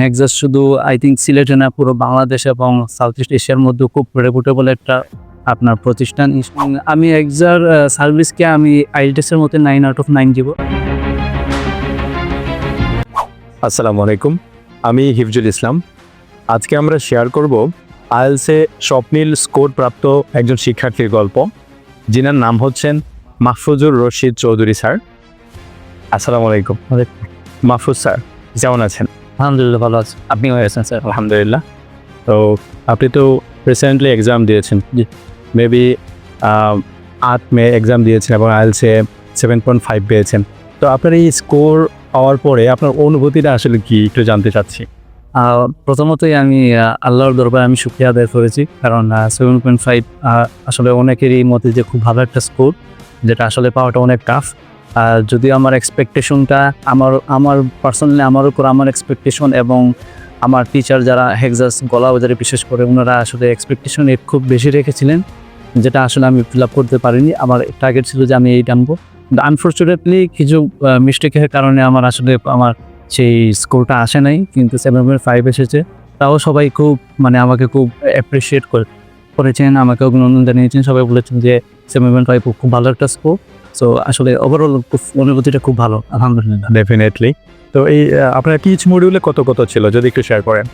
হেক্সাস শুধু I think সিলেটে না পুরো বাংলাদেশ এবং সাউথ ইস্ট এশিয়ার মধ্যে খুব রেপুটেবল একটা আপনার প্রতিষ্ঠান। আমি এক্সার সার্ভিসকে আমি আইএলটিএসের মধ্যে নাইন আউট অফ নাইন দিব। আসসালামু আলাইকুম। আমি হিফজুল ইসলাম। আজকে আমরা শেয়ার করব আইএলসে স্বপ্নীল স্কোর প্রাপ্ত একজন শিক্ষার্থীর গল্প। যিনার নাম হচ্ছেন মাহফুজুর রশিদ চৌধুরী স্যার। আসসালামু আলাইকুম। মাহফুজ স্যার যেমন আছেন? আলহামদুলিল্লাহ ভালো আছি। আপনি হয়েছেন স্যার? আলহামদুলিল্লাহ। তো আপনি তো রিসেন্টলি এক্সাম দিয়েছেন। মেবি আট মে এক্সাম দিয়েছেন এবং আইএলসে সেভেন পয়েন্ট ফাইভ পেয়েছেন। তো আপনার এই স্কোর পাওয়ার পরে আপনার অনুভূতিটা আসলে কি? একটু জানতে চাচ্ছি। প্রথমতই আমি আল্লাহর দরবারে আমি শুক্রিয়া আদায় করেছি। কারণ সেভেন পয়েন্ট ফাইভ আসলে অনেকেরই মতে যে খুব ভালো একটা স্কোর যেটা আসলে পাওয়াটা অনেক টাফ আর যদি আমার এক্সপেকটেশনটা আমার আমার পার্সোনালি আমার উপর আমার এক্সপেকটেশন এবং আমার টিচার যারা হেক্সাস গলাবাজারে বিশেষ করে ওনারা আসলে এক্সপেকটেশন খুব বেশি রেখেছিলেন, যেটা আসলে আমি ফিল আপ করতে পারিনি। আমার টার্গেট ছিল যে আমি এই টানবো আনফর্চুনেটলি কিছু মিস্টেকের কারণে আমার আসলে আমার সেই স্কোরটা আসে নাই, কিন্তু সেভেন পয়েন্ট ফাইভ এসেছে। তাও সবাই খুব মানে আমাকে খুব অ্যাপ্রিসিয়েট করেছেন, আমাকে অভিনন্দন জানিয়েছেন। সবাই বলেছেন যে সেভেন পয়েন্ট ফাইভ খুব ভালো একটা স্কোর সো আসলে ওভারঅল অনুভূতিটা খুব ভালো আলহামদুলিল্লাহ। ডেফিনেটলি তো এই আপনার কিচ মডিউলে কত কত ছিল? যদি একটু শেয়ার করেন।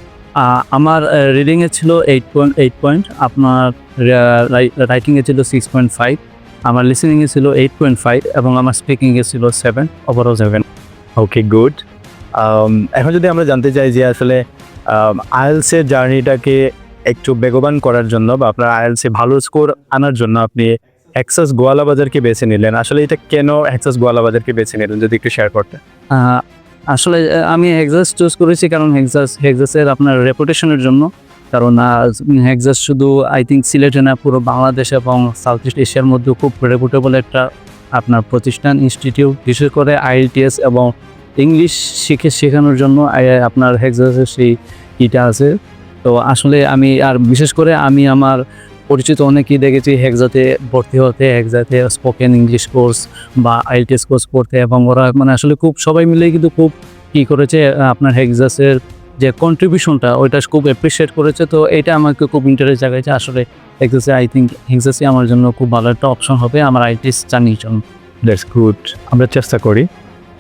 আমার রিডিংয়ে ছিল এইট পয়েন্ট এইট পয়েন্ট আপনার রাইটিংয়ে ছিল সিক্স পয়েন্ট ফাইভ আমার লিসেনিংয়ে ছিল এইট পয়েন্ট ফাইভ এবং আমার স্পিকিংয়ে ছিল seven overall seven okay good এখন যদি আমরা জানতে চাই যে আসলে আইএলসের জার্নিটাকে একটু বেগবান করার জন্য বা আপনার আইএলসে ভালো স্কোর আনার জন্য আপনি অ্যাক্সাস গোয়ালা বাজারকে বেছে নিলেন। আসলে এটা কেন অ্যাক্সাস গোয়ালা বাজারকে বেছে নিলেন, যদি একটু শেয়ার করতে? আসলে আমি হেক্সাস চুজ করেছি কারণ হেক্সাস হেক্সাসের আপনার রেপুটেশনের জন্য। কারণ হেক্সাস শুধু আই থিঙ্ক সিলেটে না, পুরো বাংলাদেশ এবং সাউথ ইস্ট এশিয়ার মধ্যে খুব রেপুটেবল একটা আপনার প্রতিষ্ঠান ইনস্টিটিউট বিশেষ করে আইএলটিএস এবং ইংলিশ শিখে শেখানোর জন্য আপনার হেক্সাসের সেই ইটা আছে। তো আসলে আমি, আর বিশেষ করে আমি আমার পরিচিত অনেকেই দেখেছি হেক্সাতে ভর্তি হতে হেক্সাতে স্পোকেন ইংলিশ কোর্স বা আইএলটিএস কোর্স করতে এবং ওরা মানে আসলে খুব, সবাই মিলে কিন্তু খুব কি করেছে, আপনার হেক্সাসের যে কন্ট্রিবিউশনটা ওইটা খুব অ্যাপ্রিসিয়েট করেছে। তো এটা আমাকে খুব ইন্টারেস্ট জাগাইছে। আসলে হেক্সাসে আই থিঙ্ক হেক্সাসে আমার জন্য খুব ভালো একটা অপশন হবে আমার আইটিএস জানির জন্য। দ্যাটস গুড আমরা চেষ্টা করি।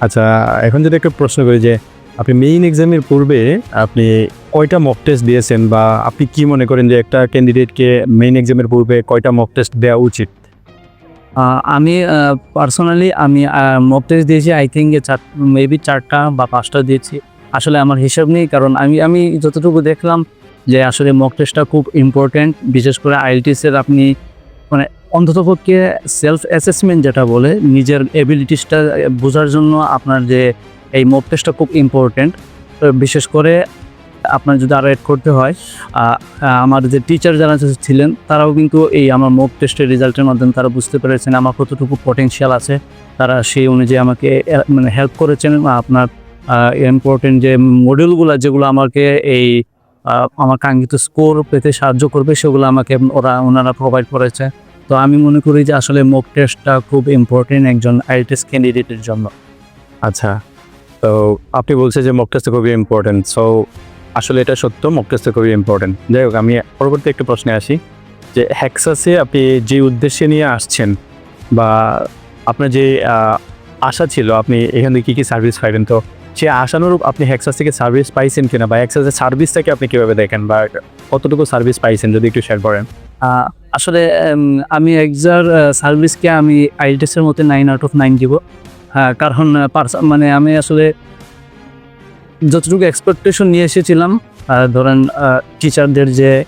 আচ্ছা এখন যদি একটু প্রশ্ন করি যে আপনি মেইন এক্সামের পূর্বে আপনি কয়টা মক টেস্ট দিয়েছেন বা আপনি কি মনে করেন যে একটা ক্যান্ডিডেটকে মেইন এক্সামের পূর্বে কয়টা মক টেস্ট দেওয়া উচিত? আমি পার্সোনালি আমি মক টেস্ট দিয়েছি আই থিঙ্ক মেবি চারটা বা পাঁচটা দিয়েছি। আসলে আমার হিসাব নেই, কারণ আমি আমি যতটুকু দেখলাম যে আসলে মক টেস্টটা খুব ইম্পর্ট্যান্ট বিশেষ করে আইএলটিএসের আপনি মানে অন্ততপক্ষে সেলফ অ্যাসেসমেন্ট যেটা বলে, নিজের এবিলিটিসটা বোঝার জন্য আপনার যে এই মক টেস্টটা খুব ইম্পর্ট্যান্ট বিশেষ করে আপনার যদি আরও অ্যাড করতে হয় আমার যে টিচার যারা ছিলেন, তারাও কিন্তু এই আমার মক টেস্টের রেজাল্টের মাধ্যমে তারা বুঝতে পেরেছেন আমার কতটুকু পটেনশিয়াল আছে। তারা সেই অনুযায়ী আমাকে মানে হেল্প করেছেন আপনার ইম্পর্টেন্ট যে মডিউলগুলো যেগুলো আমাকে এই আমার কাঙ্ক্ষিত স্কোর পেতে সাহায্য করবে, সেগুলো আমাকে ওরা, ওনারা প্রোভাইড করেছে। তো আমি মনে করি যে আসলে মক টেস্টটা খুব ইম্পর্টেন্ট একজন আইটিএস ক্যান্ডিডেটের জন্য। আচ্ছা। তো আপনি বলছেন যে মক টেস্ট খুবই ইম্পর্টেন্ট সো আসলে এটা সত্য মক টেস্ট খুবই ইম্পর্টেন্ট যাই হোক, আমি পরবর্তী একটু প্রশ্নে আসি, যে হ্যাক্সাসে আপনি যে উদ্দেশ্যে নিয়ে আসছেন বা আপনার যে আশা ছিল, আপনি এখান থেকে কী কী সার্ভিস পাইবেন, তো সে আশানুরূপ আপনি হ্যাক্সাস থেকে সার্ভিস পাইছেন কিনা বা হ্যাক্সাসের সার্ভিসটাকে আপনি কীভাবে দেখেন বা কতটুকু সার্ভিস পাইছেন, যদি একটু শেয়ার করেন। আসলে আমি এক্সার সার্ভিসকে আমি আইটিএসের মধ্যে নাইন আউট অফ নাইন দিব। হ্যাঁ কারণ মানে আমি আসলে যতটুকু এক্সপেকটেশন নিয়ে এসেছিলাম ধরেন টিচারদের যে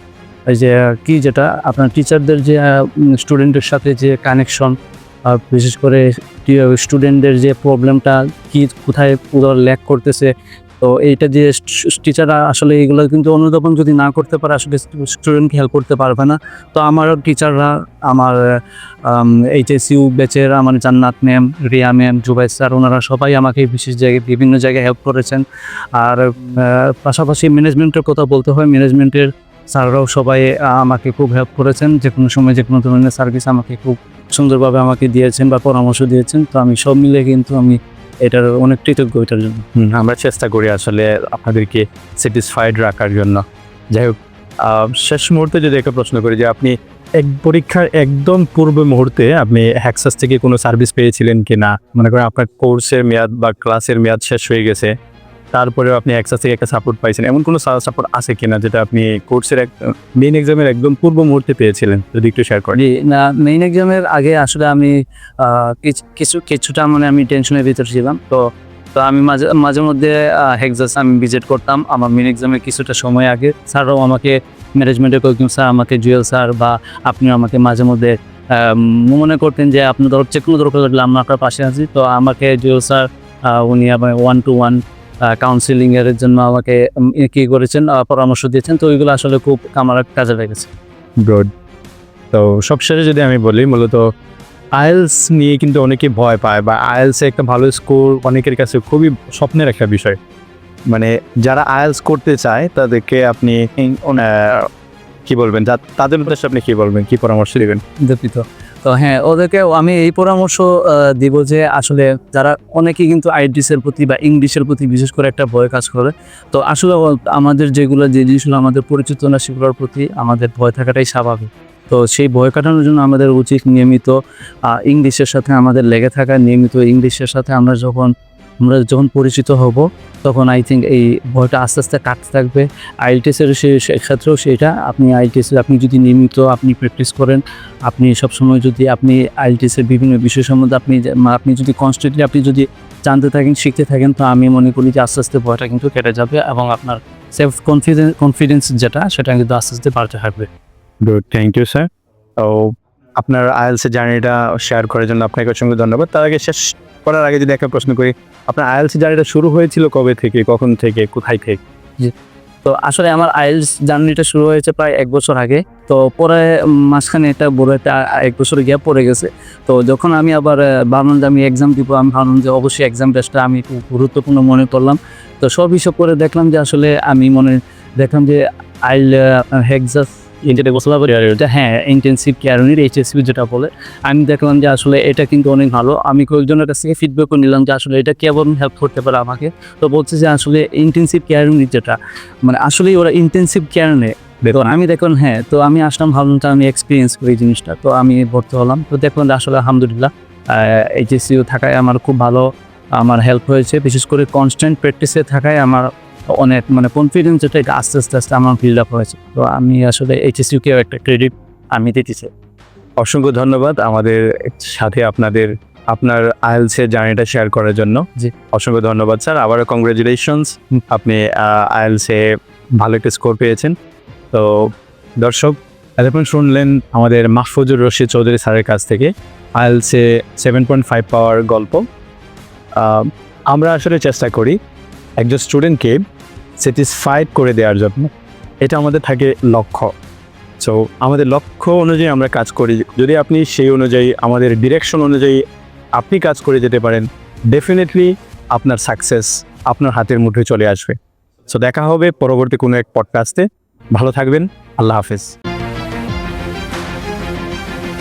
যে কী কি যেটা, আপনার টিচারদের যে স্টুডেন্টের সাথে যে কানেকশন আর বিশেষ করে স্টুডেন্টদের যে প্রবলেমটা কি কোথায় পুরো ল্যাক করতেছে তো এইটা যে টিচাররা আসলে এগুলো কিন্তু অনুধাবন যদি না করতে পারে, আসলে স্টুডেন্টকে হেল্প করতে পারবে না। তো আমার টিচাররা আমার এইচএসইউ ব্যাচের আমার Jannat ma'am Riya ma'am Jubai sir ওনারা সবাই আমাকে বিশেষ জায়গায়, বিভিন্ন জায়গায় হেল্প করেছেন। আর পাশাপাশি ম্যানেজমেন্টের কথা বলতে হয় ম্যানেজমেন্টের স্যাররাও সবাই আমাকে খুব হেল্প করেছেন। যে কোনো সময় যে কোনো ধরনের সার্ভিস আমাকে খুব সুন্দরভাবে আমাকে দিয়েছেন বা পরামর্শ দিয়েছেন। তো আমি সব মিলে কিন্তু আমি এটার অনেক কৃতজ্ঞ এটার জন্য। আমরা চেষ্টা করি আসলে আপনাদেরকে স্যাটিসফাইড রাখার জন্য। যাই হোক শেষ মুহূর্তে যদি একটা প্রশ্ন করি যে আপনি এক পরীক্ষার একদম পূর্ব মুহূর্তে আপনি হ্যাক্সাস থেকে কোনো সার্ভিস পেয়েছিলেন কি না মনে করেন আপনার কোর্সের মেয়াদ বা ক্লাসের মেয়াদ শেষ হয়ে গেছে। তারপরেও আপনি হ্যাক্সাস থেকে একটা সাপোর্ট পাইছেন। এমন কোনো সাপোর্ট আছে কিনা যেটা আপনি কোর্সের এক মেইন এক্সামের একদম পূর্ব মুহূর্তে পেয়েছিলেন? যদি একটু শেয়ার করেন। না মেইন এক্সামের আগে আসলে আমি কিছু- কিছু, কিছুটা মানে আমি টেনশনের ভিতরে ছিলাম। তো তো আমি মাঝে মাঝে মধ্যে হেক্সাস আমি ভিজিট করতাম। আমার মেইন এক্সামের কিছুটা সময় আগে। স্যাররাও আমাকে ম্যানেজমেন্টের কয়েকজন স্যার আমাকে জুয়েল স্যার বা আপনি আমাকে মাঝে মধ্যে মনে করতেন যে আপনার যে কোনো দরকার লাগলে আমরা আপনার পাশে আছি। তো আমাকে জুয়েল স্যার উনি আমার ওয়ান টু ওয়ান কাউন্সিলিং এর জন্য আমাকে কি করেছেন পরামর্শ দিয়েছেন তো ওইগুলো আসলে খুব আমার কাজে লেগেছে। গুড তো সবশেষে যদি আমি বলি মূলত আইএলস নিয়ে কিন্তু অনেকে ভয় পায় বা আইএলসে একটা ভালো স্কোর অনেকের কাছে খুবই স্বপ্নের একটা বিষয়। মানে যারা আইএলস করতে চায় তাদেরকে আপনি কি বলবেন? তাদের উদ্দেশ্যে আপনি কি বলবেন? কি পরামর্শ দিবেন? দুঃখিত। তো হ্যাঁ ওদেরকে আমি এই পরামর্শ দিব যে আসলে যারা অনেকেই কিন্তু আইডিসের প্রতি বা ইংলিশের প্রতি বিশেষ করে একটা ভয় কাজ করে। তো আসলে আমাদের যেগুলো যে জিনিসগুলো আমাদের পরিচিত না, সেগুলোর প্রতি আমাদের ভয় থাকাটাই স্বাভাবিক। তো সেই ভয় কাটানোর জন্য আমাদের উচিত নিয়মিত ইংলিশের সাথে আমাদের লেগে থাকা, নিয়মিত ইংলিশের সাথে আমরা যখন আমরা যখন পরিচিত হব, তখন আই থিঙ্ক এই ভয়টা আস্তে আস্তে কাটতে থাকবে। আইএলটিএসের ক্ষেত্রেও সেটা। আপনি আইএলটিএস আপনি যদি নিয়মিত আপনি প্র্যাকটিস করেন, আপনি সবসময় যদি আপনি আইএলটিএসের বিভিন্ন বিষয় সম্বন্ধে আপনি আপনি যদি কনস্ট্যান্টলি আপনি যদি জানতে থাকেন, শিখতে থাকেন, তো আমি মনে করি যে আস্তে আস্তে ভয়টা কিন্তু কেটে যাবে এবং আপনার সেলফ কনফিডেন্স কনফিডেন্স যেটা, সেটা কিন্তু আস্তে আস্তে বাড়তে থাকবে। গুড থ্যাংক ইউ স্যার তো আপনার আইএলসের জার্নিটা শেয়ার করার জন্য আপনাকে অসংখ্য ধন্যবাদ। তার আগে শেষ করার আগে যদি একটা প্রশ্ন করি, আপনার আইএলসি জার্নিটা শুরু হয়েছিল কবে থেকে, কখন থেকে, কোথায় থেকে? তো আসলে আমার আইএলস জার্নিটা শুরু হয়েছে প্রায় এক বছর আগে। তো পরে মাঝখানে একটা বড় একটা এক বছর গ্যাপ পড়ে গেছে। তো যখন আমি আবার ভাবলাম যে আমি এক্সাম দিব, আমি ভাবলাম যে অবশ্যই এক্সাম বেসটা আমি গুরুত্বপূর্ণ মনে করলাম। তো সব হিসাব করে দেখলাম যে আসলে আমি মনে, দেখলাম যে আইল হেক্সাস যেটা গোসলা এটা হ্যাঁ ইন্টেন্সিভ কেয়ার ইউনিট এইচএসপি যেটা বলে আমি দেখলাম যে আসলে এটা কিন্তু অনেক ভালো। আমি কয়েকজনের কাছ থেকে ফিডব্যাকও নিলাম যে আসলে এটা কেমন হেল্প করতে পারে আমাকে। তো বলছে যে আসলে ইন্টেন্সিভ কেয়ার ইউনিট যেটা মানে আসলেই ওরা ইন্টেন্সিভ কেয়ার নেয় তো আমি দেখুন হ্যাঁ তো আমি আসলাম ভাবলাম আমি এক্সপিরিয়েন্স করি এই জিনিসটা। তো আমি ভর্তি হলাম। তো দেখলাম যে আসলে আলহামদুলিল্লাহ এইচএসিও থাকায় আমার খুব ভালো আমার হেল্প হয়েছে। বিশেষ করে কনস্ট্যান্ট প্র্যাকটিসে থাকায় আমার অনেক মানে কনফিডেন্স যেটা এটা আস্তে আস্তে আস্তে আমার বিল্ড আপ হয়েছে। তো আমি আসলে এইচএসইউকেও একটা ক্রেডিট আমি দিতেছি। অসংখ্য ধন্যবাদ আমাদের সাথে আপনাদের আপনার আইএলসের জার্নিটা শেয়ার করার জন্য। জি। অসংখ্য ধন্যবাদ স্যার। আবারও কংগ্রেচুলেশনস আপনি আইএলসে ভালো একটা স্কোর পেয়েছেন। তো দর্শক এতক্ষণ শুনলেন আমাদের মাহফুজুর রশিদ চৌধুরী স্যারের কাছ থেকে আইএলসে সেভেন পয়েন্ট ফাইভ পাওয়ার গল্প। আমরা আসলে চেষ্টা করি একজন স্টুডেন্টকে স্যাটিসফাইড করে দেওয়ার জন্য, এটা আমাদের থাকে লক্ষ্য। সো আমাদের লক্ষ্য অনুযায়ী আমরা কাজ করি। যদি আপনি সেই অনুযায়ী, আমাদের ডিরেকশন অনুযায়ী আপনি কাজ করে যেতে পারেন ডেফিনেটলি আপনার সাকসেস আপনার হাতের মুঠে চলে আসবে। সো দেখা হবে পরবর্তী কোনো এক পডকাস্টে ভালো থাকবেন। আল্লাহ হাফেজ।